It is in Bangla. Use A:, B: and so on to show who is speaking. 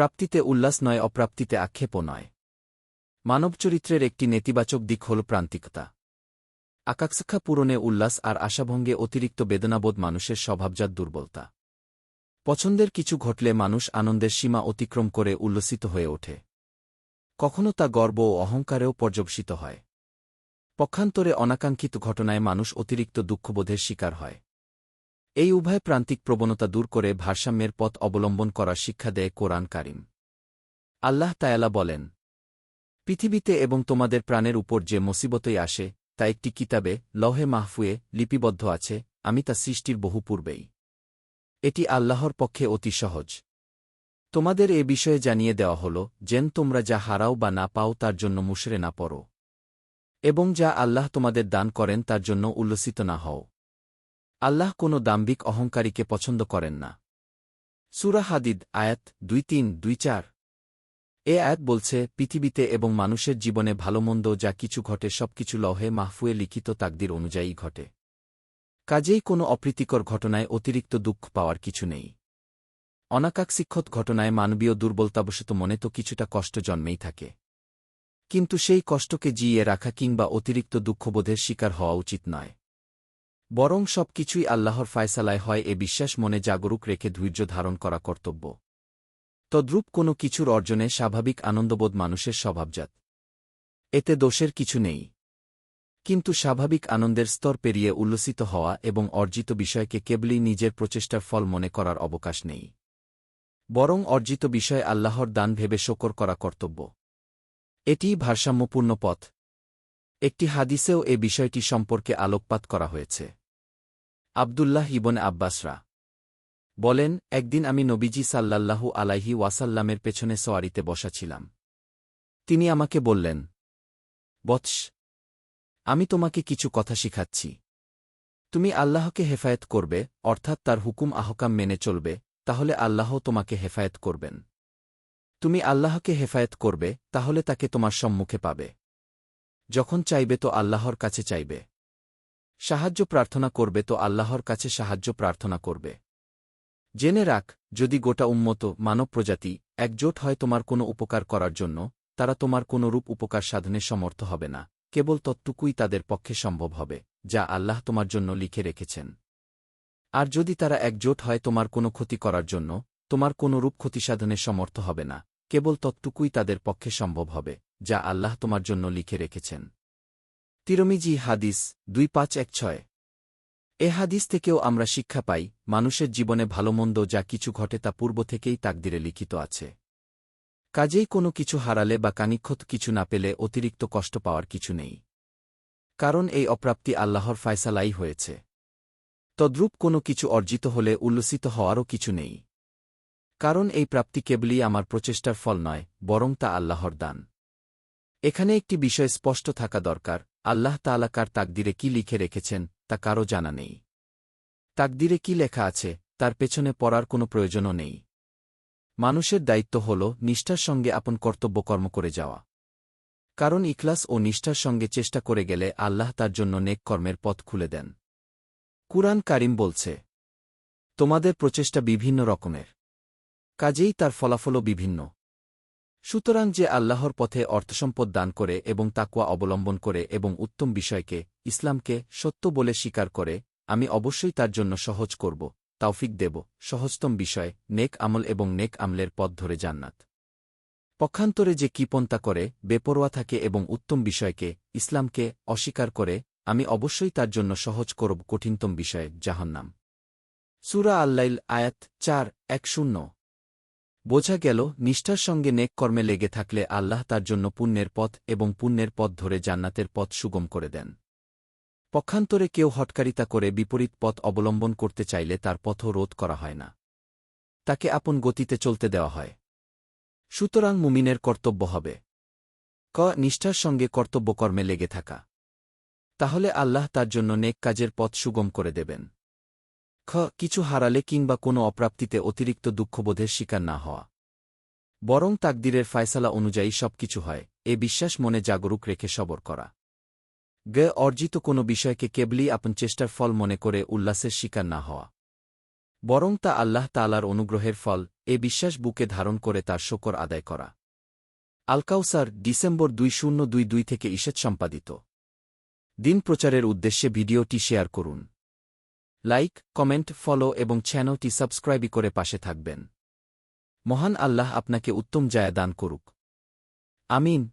A: প্রাপ্তিতে উল্লাস নয়, অপ্রাপ্তিতে আক্ষেপও নয়। মানব চরিত্রের একটি নেতিবাচক দিক হল প্রান্তিকতা। আকাঙ্ক্ষা পূরণে উল্লাস আর আশাভঙ্গে অতিরিক্ত বেদনাবোধ মানুষের স্বভাবজাত দুর্বলতা। পছন্দের কিছু ঘটলে মানুষ আনন্দের সীমা অতিক্রম করে উল্লসিত হয়ে ওঠে। কখনো তা গর্ব ও অহংকারেও পর্যবসিত হয়। পক্ষান্তরে অনাকাঙ্ক্ষিত ঘটনায় মানুষ অতিরিক্ত দুঃখবোধের শিকার হয়। এই উভয় প্রান্তিক প্রবণতা দূর করে ভারসাম্যের পথ অবলম্বন করার শিক্ষা দেয় কোরআন কারিম। আল্লাহ তায়ালা বলেন, পৃথিবীতে এবং তোমাদের প্রাণের উপর যে মুসিবতই আসে, তা একটি কিতাবে, লহে মাহফুয়ে, লিপিবদ্ধ আছে, আমি তা সৃষ্টির বহু পূর্বেই। এটি আল্লাহর পক্ষে অতি সহজ। তোমাদের এ বিষয়ে জানিয়ে দেওয়া হল, যেন তোমরা যা হারাও বা না পাও তার জন্য মুশরে না পড়ো। এবং যা আল্লাহ তোমাদের দান করেন তার জন্য উল্লসিত না হও। আল্লাহ কোনো দাম্ভিক অহংকারীকে পছন্দ করেন না। সুরা হাদিদ, আয়াত দুই তিন, দুই চার। এ আয়াত বলছে, পৃথিবীতে এবং মানুষের জীবনে ভালোমন্দ যা কিছু ঘটে সবকিছু লহে মাহফুয়ে লিখিত তাকদির অনুযায়ী ঘটে। কাজেই কোনো অপ্রীতিকর ঘটনায় অতিরিক্ত দুঃখ পাওয়ার কিছু নেই। অনাকাঙ্ক্ষিত ঘটনায় মানবীয় দুর্বলতাবশত মনে তো কিছুটা কষ্ট জন্মেই থাকে। কিন্তু সেই কষ্টকে জিয়ে রাখা কিংবা অতিরিক্ত দুঃখবোধের শিকার হওয়া উচিত নয়। বরং সব কিছুই আল্লাহর ফায়সালায় হয়, এ বিশ্বাস মনে জাগরুক রেখে ধৈর্য ধারণ করা কর্তব্য। তদ্রূপ কোনো কিছুর অর্জনে স্বাভাবিক আনন্দবোধ মানুষের স্বভাবজাত। এতে দোষের কিছু নেই। কিন্তু স্বাভাবিক আনন্দের স্তর পেরিয়ে উল্লসিত হওয়া এবং অর্জিত বিষয়কে কেবলই নিজের প্রচেষ্টার ফল মনে করার অবকাশ নেই। বরং অর্জিত বিষয় আল্লাহর দান ভেবে শকর করা কর্তব্য। এটিই ভারসাম্যপূর্ণ পথ। একটি হাদিসেও এ বিষয়টি সম্পর্কে আলোকপাত করা হয়েছে। আবদুল্লাহ ইবন আব্বাসরা। বলেন, একদিন আমি নবীজি সাল্লাল্লাহু আলাইহি ওয়াসাল্লামের পেছনে সোয়ারিতে বসাছিলাম তিনি আমাকে বললেন, বৎস, আমি তোমাকে কিছু কথা শিখাচ্ছি। তুমি আল্লাহকে হেফায়েত করবে, অর্থাৎ তার হুকুম আহকাম মেনে চলবে, তাহলে আল্লাহ তোমাকে হেফায়েত করবেন। তুমি আল্লাহকে হেফায়েত করবে, তাহলে তাকে তোমার সম্মুখে পাবে। যখন চাইবে তো আল্লাহর কাছে চাইবে। সাহায্য প্রার্থনা করবে তো আল্লাহর কাছে সাহায্য প্রার্থনা করবে। জেনে রাখ, যদি গোটা উন্মত মানব প্রজাতি একজোট হয় তোমার কোনো উপকার করার জন্য, তারা তোমার কোনো রূপ উপকার সাধনে সমর্থ হবে না, কেবল তত্টুকুই তাদের পক্ষে সম্ভব হবে, যা আল্লাহ তোমার জন্য লিখে রেখেছেন। আর যদি তারা একজোট হয় তোমার কোনো ক্ষতি করার জন্য, তোমার কোনো রূপ ক্ষতিসাধনে সমর্থ হবে না, কেবল তত্টুকুই তাদের পক্ষে সম্ভব হবে, যা আল্লাহ তোমার জন্য লিখে রেখেছেন। তিরমিজি হাদিস দুই পাঁচ এক ছয়। এ হাদিস থেকেও আমরা শিক্ষা পাই, মানুষের জীবনে ভালোমন্দ যা কিছু ঘটে তা পূর্ব থেকেই তাকদিরে লিখিত আছে। কাজেই কোনো কিছু হারালে বা কানিক্ষত কিছু না পেলে অতিরিক্ত কষ্ট পাওয়ার কিছু নেই। কারণ এই অপ্রাপ্তি আল্লাহর ফায়সালাই হয়েছে। তদ্রূপ কোনো কিছু অর্জিত হলে উল্লসিত হওয়ারও কিছু নেই। কারণ এই প্রাপ্তি কেবলই আমার প্রচেষ্টার ফল নয়, বরং তা আল্লাহর দান। এখানে একটি বিষয় স্পষ্ট থাকা দরকার আল্লাহ তালাকার তাকদিরে কি লিখে রেখেছেন, তা কারও জানা নেই। তাকদিরে কি লেখা আছে, তার পেছনে পড়ার কোনো প্রয়োজনও নেই। মানুষের দায়িত্ব হল নিষ্ঠার সঙ্গে আপন কর্তব্য কর্ম করে যাওয়া। কারণ ইখলাস ও নিষ্ঠার সঙ্গে চেষ্টা করে গেলে আল্লাহ তার জন্য নেক কর্মের পথ খুলে দেন। কুরআন কারিম বলছে, তোমাদের প্রচেষ্টা বিভিন্ন রকমের। কাজেই তার ফলাফলও বিভিন্ন। সুতরাং যে আল্লাহর পথে অর্থসম্পদ দান করে এবং তাকুয়া অবলম্বন করে এবং উত্তম বিষয়কে, ইসলামকে সত্য বলে স্বীকার করে, আমি অবশ্যই তার জন্য সহজ করব তাওফিক দেব, সহজতম বিষয়, নেক আমল এবং নেক আমলের পথ ধরে জান্নাত। পক্ষান্তরে যে কিপন্তা করে, বেপরোয়া থাকে এবং উত্তম বিষয়কে, ইসলামকে অস্বীকার করে, আমি অবশ্যই তার জন্য সহজ করব কঠিনতম বিষয়ে, জাহান্নাম। সুরা আল্লাইল, আয়াত চার, এক শূন্য। বোঝা গেল, নিষ্ঠার সঙ্গে নেক কর্মে লেগে থাকলে আল্লাহ তার জন্য পুণ্যের পথ এবং পুণ্যের পথ ধরে জান্নাতের পথ সুগম করে দেন। পক্ষান্তরে কেউ হটকারিতা করে বিপরীত পথ অবলম্বন করতে চাইলে তার পথও রোধ করা হয় না। তাকে আপন গতিতে চলতে দেওয়া হয়। সুতরাং মুমিনের কর্তব্য হবে। ক, নিষ্ঠার সঙ্গে কর্তব্যকর্মে লেগে থাকা। তাহলে আল্লাহ তার জন্য নেক কাজের পথ সুগম করে দেবেন। খ কিছু হারালে কিংবা কোনো অপ্রাপ্তিতে অতিরিক্ত দুঃখবোধের শিকার না হওয়া। বরং তাকদিরের ফায়সালা অনুযায়ী সব কিছু হয়, এ বিশ্বাস মনে জাগরুক রেখে সবর করা। গ অর্জিত কোনো বিষয়কে কেবলই আপন চেষ্টার ফল মনে করে উল্লাসের শিকার না হওয়া। বরং তা আল্লাহ তালার অনুগ্রহের ফল, এ বিশ্বাস বুকে ধারণ করে তার শকর আদায় করা। আলকাউসার, ডিসেম্বর দুই শূন্য দুই দুই থেকে ঈষৎ সম্পাদিত। দিন প্রচারের উদ্দেশ্যে ভিডিওটি শেয়ার করুন। লাইক, কমেন্ট, ফলো এবং চ্যানেলটি সাবস্ক্রাইবই করে পাশে থাকবেন। মহান আল্লাহ আপনাকে উত্তম জায়া দান করুক। আমিন।